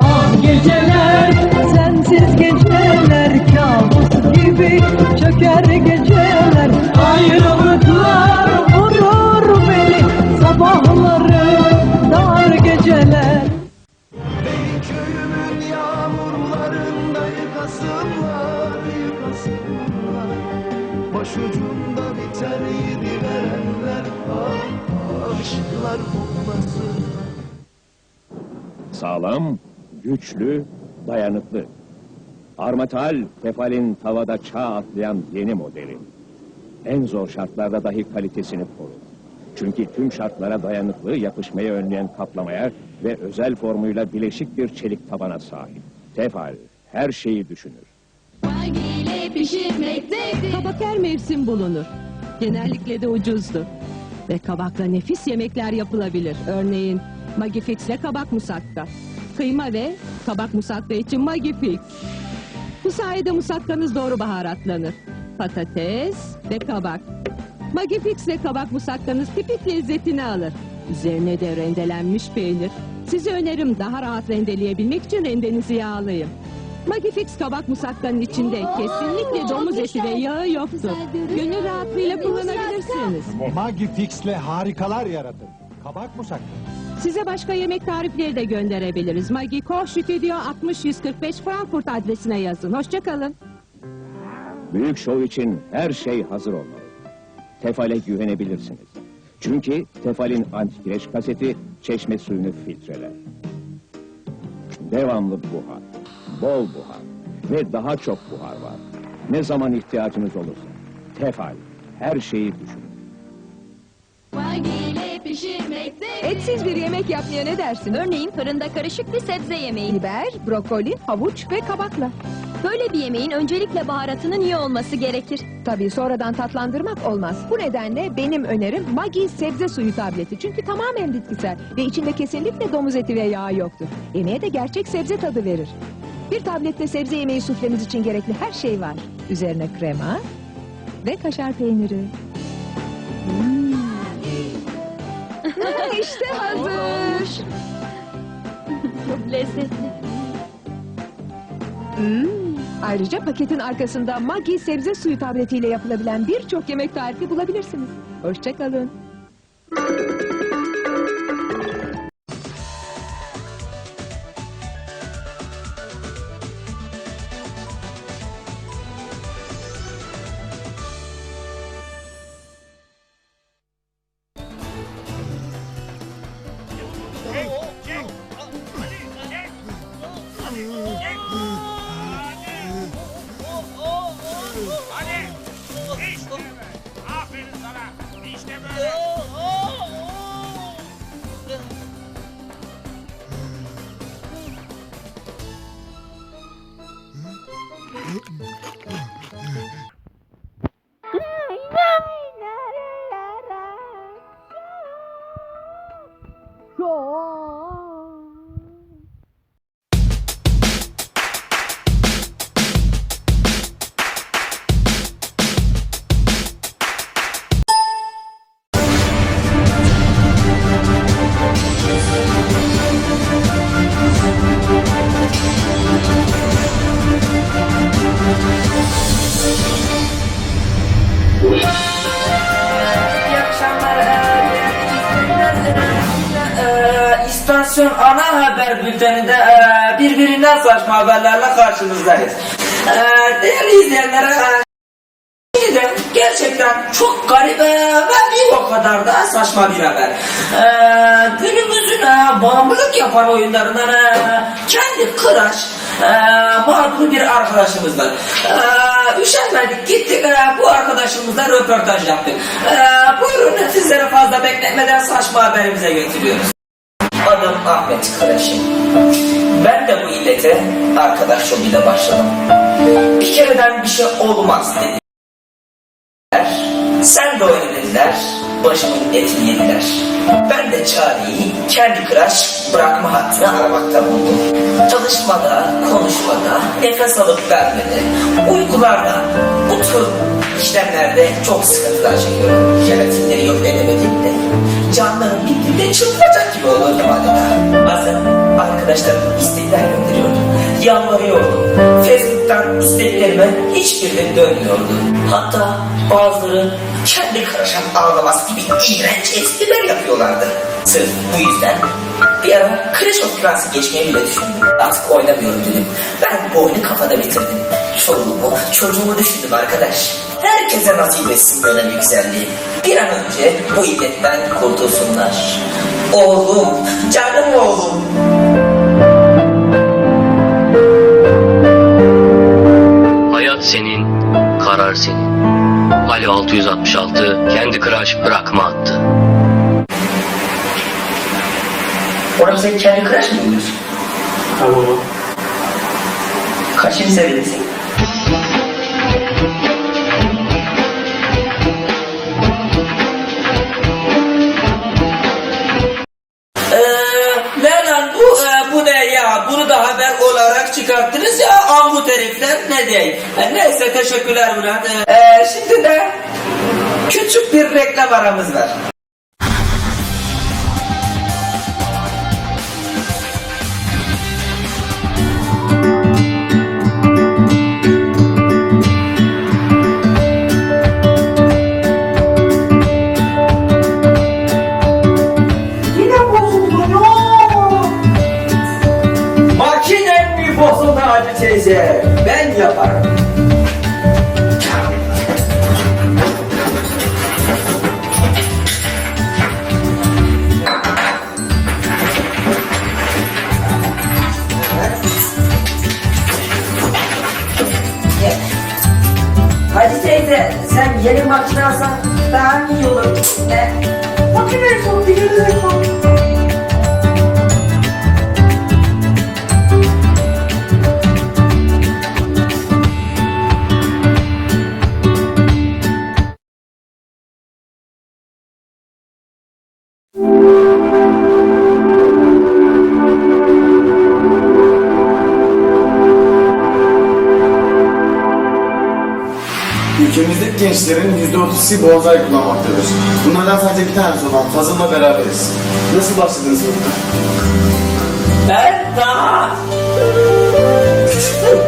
Ah geceler, sensiz geceler kabus gibi çöker geceler. Ayrılıklar vurur beni sabahları dar geceler. Beni köyümün yağmurlarında yıkasınlar, yıkasınlar Başucumda biter Aşklar kokmasın Sağlam, güçlü, dayanıklı. Armatal, Tefal'in tavada çağ atlayan yeni modeli. En zor şartlarda dahi kalitesini korur. Çünkü tüm şartlara dayanıklı, yapışmayı önleyen kaplamaya ve özel formuyla bileşik bir çelik tabana sahip. Tefal, her şeyi düşünür. Kabak her mevsim bulunur. Genellikle de ucuzdu. Ve kabakla nefis yemekler yapılabilir. Örneğin Magifix ile kabak musakka. Kıyma ve kabak musakka için Magifix. Bu sayede musakkanız doğru baharatlanır. Patates ve kabak. Magifix ile kabak musakkanız tipik lezzetini alır. Üzerine de rendelenmiş peynir. Size önerim daha rahat rendeleyebilmek için rendenizi yağlayın. Magifix kabak musakkanın içinde kesinlikle domuz eti ve yağı yoktur. Gönül rahatlığıyla kullanabilirsiniz. Maggi Fix'le harikalar yaratın. Kabak musakka. Size başka yemek tarifleri de gönderebiliriz. Maggi Koch Stüdyo 60145 Frankfurt adresine yazın. Hoşçakalın. Büyük şov için her şey hazır olmalı. Tefal'e güvenebilirsiniz. Çünkü Tefal'in antikireç kaseti çeşme suyunu filtreler. Devamlı buhar, bol buhar ve daha çok buhar var. Ne zaman ihtiyacınız olursa. Tefal, her şeyi düşünün. Etsiz bir yemek yapmaya ne dersin? Örneğin fırında karışık bir sebze yemeği. Biber, brokoli, havuç ve kabakla. Böyle bir yemeğin öncelikle baharatının iyi olması gerekir. Tabii sonradan tatlandırmak olmaz. Bu nedenle benim önerim Maggi sebze suyu tableti. Çünkü tamamen bitkisel ve içinde kesinlikle domuz eti ve yağ yoktur. Yemeğe de gerçek sebze tadı verir. Bir tablette sebze yemeği suflemiz için gerekli her şey var. Üzerine krema ve kaşar peyniri. Hmm. işte hazır. Çok lezzetli. Hmm. Ayrıca paketin arkasında Maggi sebze suyu tabletiyle yapılabilen birçok yemek tarifi bulabilirsiniz. Hoşçakalın. Hadi. Haberlerle karşınızdayız. Ee, değerli izleyenler, şimdi de gerçekten çok garip ee, ve bir o kadar da saçma bir haber. Ee, günümüzün ee, bağımlılık yapan oyunlarından kendi kıraç ee, mağdur bir arkadaşımızdan. Ee, üşenmedik gittik bu arkadaşımızla röportaj yaptık. Ee, buyurun sizlere fazla bekletmeden saçma haberimize götürüyoruz. Adım Ahmet Kıraş'ım. Ben de bu illete arkadaş yoluyla başladım. Bir kereden bir şey olmaz dediler. Sen de oyna dediler. Başımın etini yediler. Ben de çareyi kendi kıraç bırakma hattını aramakta buldum. Çalışmada, konuşmada, nefes alıp vermede, uykularda, bu tür işlemlerde çok sıkıntılar çekiyorum. Jelatinleri yok edemediğimde, canlarım gittiğinde çıldıracak gibi olurdum adeta. Bazen arkadaşlarım istekler gönderiyordum. Yalvarıyordum. Facebook'tan isteklerime hiçbiri dönmüyordu. Hatta bazıları kendi karışan ağlaması gibi iğrenç espriler yapıyorlardı. Sırf bu yüzden bir ara Clash of Clans'ı geçmeyi bile düşündüm. Artık oynamıyorum dedim. Ben bu oyunu kafada bitirdim. Çoluğumu, çocuğumu düşündüm arkadaş. Herkese nasip etsin böyle bir güzelliği. Bir an önce bu illetten kurtulsunlar. Oğlum, canım oğlum. Hayat senin, karar senin. Ali 666 kendi kıraç bırakma attı. Orası senin kendi kıraş mı buluyorsun? Tamam. Kaçıncı seviyedesin? Çıkarttınız ya ambut herifler ne diyeyim? E, neyse teşekkürler Bülent Ee, şimdi de küçük bir reklam aramız var Hacı teyze sen yeni makine alsan daha iyi olur. Ne? Makine çok iyi Ülkemizdeki gençlerin %30'u bonsai kullanmaktadır. Bunlardan sadece bir tanesi olan Fazıl'la beraberiz. Nasıl başladınız burada? Ben daha küçüktüm.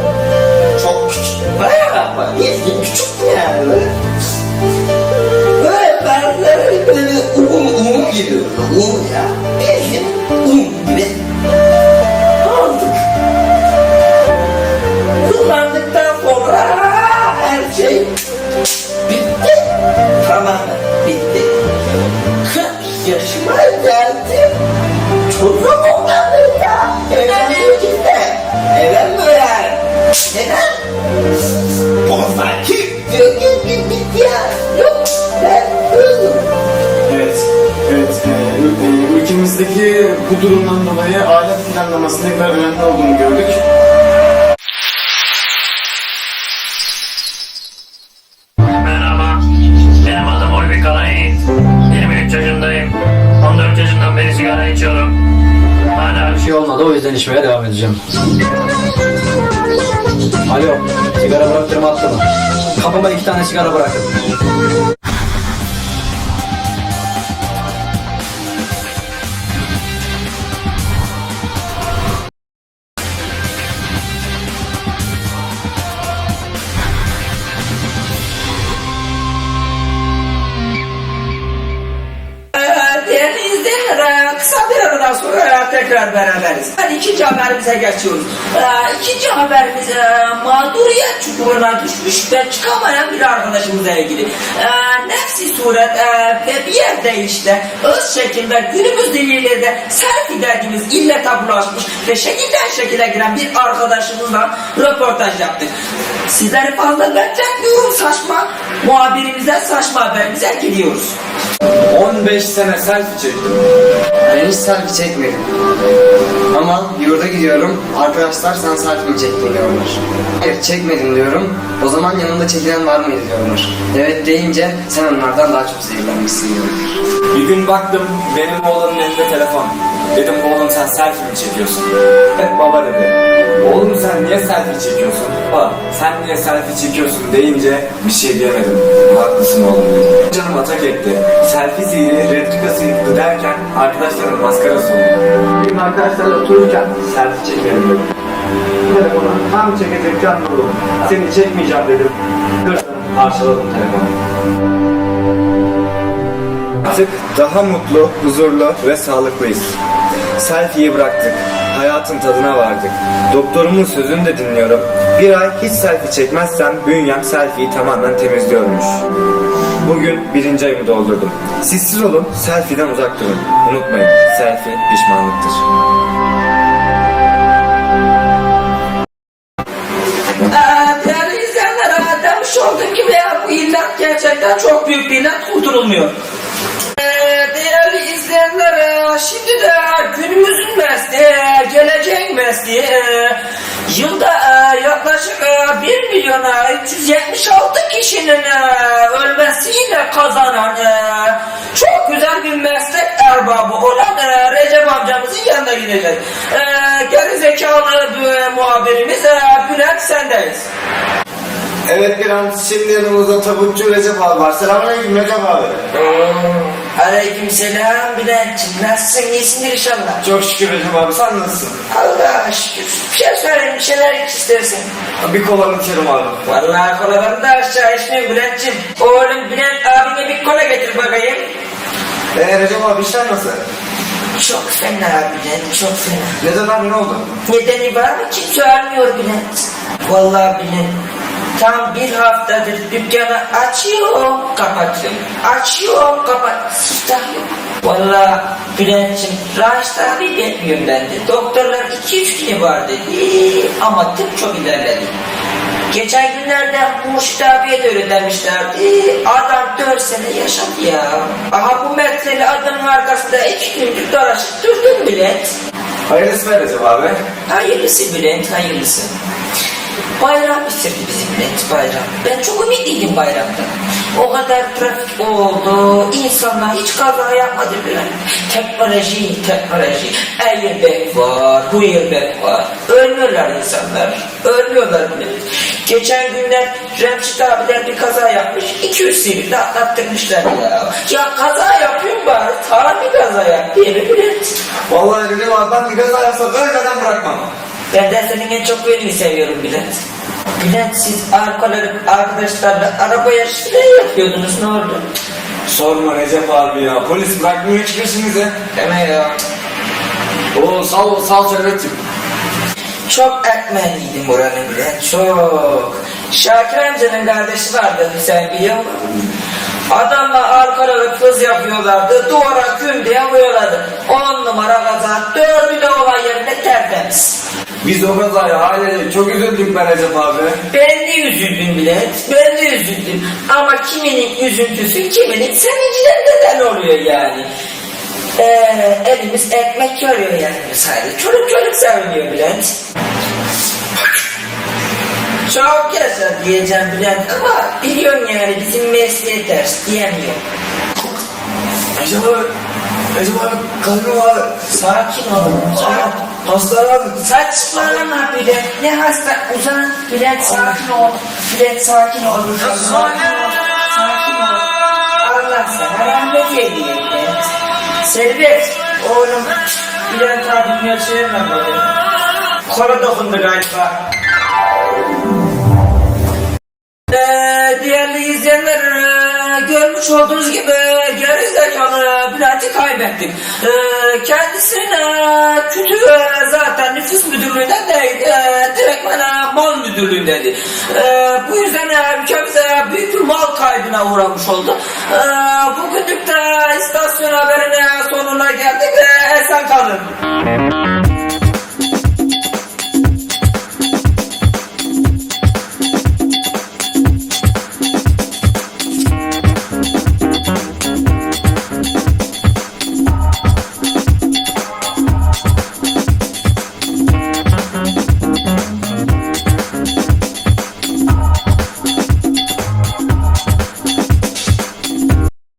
Çok küçüktüm. Bayağı ama bildiğin küçüktüm yani. Böyle, ben bir un, un gibi. Un ya. Bildiğin ülkemizdeki bu durumdan dolayı aile planlamasının ne kadar önemli olduğunu gördük. Merhaba, benim adım Ulvi Kalayı. 23 yaşındayım. 14 yaşından beri sigara içiyorum. Hala bir şey olmadı o yüzden içmeye devam edeceğim. Alo, sigara bıraktırma attı mı? Kapıma iki tane sigara bırakın. Tekrar beraberiz. Hadi ikinci haberimize geçiyoruz. Ee, İkinci haberimiz e, mağduriyet çukuruna düşmüş ve çıkamayan bir arkadaşımızla ilgili. Ee, Nefsi suret e, ve bir yerde işte öz şekilde günümüz diliyle de selfie dediğimiz illete bulaşmış ve şekilden şekile giren bir arkadaşımızla röportaj yaptık. Sizleri fazla bekletmiyorum saçma. Muhabirimize saçma haberimize gidiyoruz. 15 sene selfie çektim. Ben hiç selfie çekmedim. Ama yurda gidiyorum, arkadaşlar sen selfie mi çektin diyorlar. Hayır çekmedim diyorum, o zaman yanında çekilen var mıydı diyorlar. Evet deyince sen onlardan daha çok zehirlenmişsin diyorlar. Bir gün baktım benim oğlanın elinde telefon. Dedim oğlum sen selfie mi çekiyorsun? Evet baba dedi. Oğlum sen niye selfie çekiyorsun? Baba sen niye selfie çekiyorsun deyince bir şey diyemedim. Haklısın oğlum dedi. Canım atak etti. Selfie sihri retrika sihri der arkadaşların maskarası oldu. Bir gün arkadaşlarla otururken selfie çekelim dedim. Telefonu tam çekecek can buldum. Seni çekmeyeceğim dedim. Kırdım, parçaladım telefonu. Artık daha mutlu, huzurlu ve sağlıklıyız. Selfie'yi bıraktık. Hayatın tadına vardık. Doktorumun sözünü de dinliyorum. Bir ay hiç selfie çekmezsem bünyem selfie'yi tamamen temizliyormuş. Bugün birinci ayımı doldurdum. Sizsiz olun, selfie'den uzak durun. Unutmayın, selfie pişmanlıktır. Ee, değerli izleyenler, e, demiş olduğum gibi ya, bu illet gerçekten çok büyük bir illet kurtulmuyor. Milyona 376 kişinin e, ölmesiyle kazanan e, çok güzel bir meslek erbabı olan e, Recep amcamızın yanına gideceğiz. E, geri zekalı bir muhabirimiz e, Bülent sendeyiz. Evet bir an şimdi yanımızda tabutçu Recep abi var. Selamünaleyküm Recep abi. Aleyküm selam Bülent'ciğim. Nasılsın? İyisindir inşallah. Çok şükür Recep abi sen nasılsın? Allah'a şükür. Bir şey söyleyeyim, bir şeyler iç istersen. Bir kolanı içerim abi. Vallahi kolalarını da aşağı içmiyor Bülent'ciğim. Oğlum Bülent abine bir kola getir bakayım. Eee Recep abi işler nasıl? Çok fena Bülent, çok fena. Recep abi ne oldu? Nedeni var mı? Kimse ölmüyor Bülent. Vallahi Bülent. Tam bir haftadır dükkanı açıyor, kapatıyor. Açıyor, kapat. Siftah yok. Vallahi Bülent'ciğim, Raşit abi bekliyorum ben de. Doktorlar 2-3 günü var dedi. Ama tıp çok ilerledi. Geçen günlerde Murşit abiye de öyle demişlerdi. Adam 4 sene yaşadı ya. Aha bu metreli adamın arkasında iki gündür dolaşıp durdum Bülent. Hayırlısı ver Recep abi. Hayırlısı Bülent, hayırlısı. Bayram bitirdi bizim Bülent bayram. Ben çok ümitliydim bayramda. O kadar trafik oldu, insanlar hiç kaza yapmadı Bülent. Teknoloji, teknoloji. Airbag var, bu airbag var. Ölmüyorlar insanlar, ölmüyorlar Bülent. Geçen günler Remşit abiler bir kaza yapmış, 200 sivilde atlattırmışlar ya. Ya kaza yapıyorum bari, sağlam bir kaza yap değil mi Bülent? Vallahi abi ben bir gaza yapsam ölmeden bırakmam. Ben de senin en çok beni seviyorum Bülent. Bülent siz arkadaşlarla araba yarışı falan yapıyordunuz ne oldu? Sorma Recep abi ya. Polis bırakmıyor hiç peşimizi. Deme ya. Oo sağ ol sağ ol Servet'ciğim. Çok ekmeğliydim buranın Bülent çok. Şakir amcanın kardeşi vardı sen biliyor musun? Adamla arkaları kız yapıyorlardı. Duvara güm diye vuruyorlardı. On numara kaza. Dördü de olay yerinde tertemiz. Biz o kazaya ailecek çok üzüldük be Recep abi. Ben de üzüldüm Bülent, ben de üzüldüm. Ama kiminin üzüntüsü, kiminin sevincinden neden oluyor yani. Ee, elimiz ekmek yarıyor yani sadece. Çocuk çocuk seviniyor Bülent. Çok yaşa diyeceğim Bülent ama biliyorsun yani bizim mesleğe ters diyemiyorum. Recep abi. Recep abi kalbim abi. Sakin ol, sakin. Hastane abi. Saçmalama Bülent. Ne hasta? Uzan. Bülent sakin ol. Bülent sakin ol. Sakin ol. Sakin ol. Allah sana rahmet Bülent. Servet. Oğlum. Bülent abim yaşayamam böyle. Kola dokundu galiba. Ee, değerli izleyenler görmüş olduğunuz gibi geri zekalı Bülent'i kaybettik. Ee, kendisine kötü e, zaten nüfus müdürlüğünden değil, e, direkt bana mal müdürlüğündeydi. Ee, bu yüzden e, ülkemize büyük bir mal kaybına uğramış oldu. Ee, bugünlük de istasyon haberine sonuna geldik. Ee, esen kalın.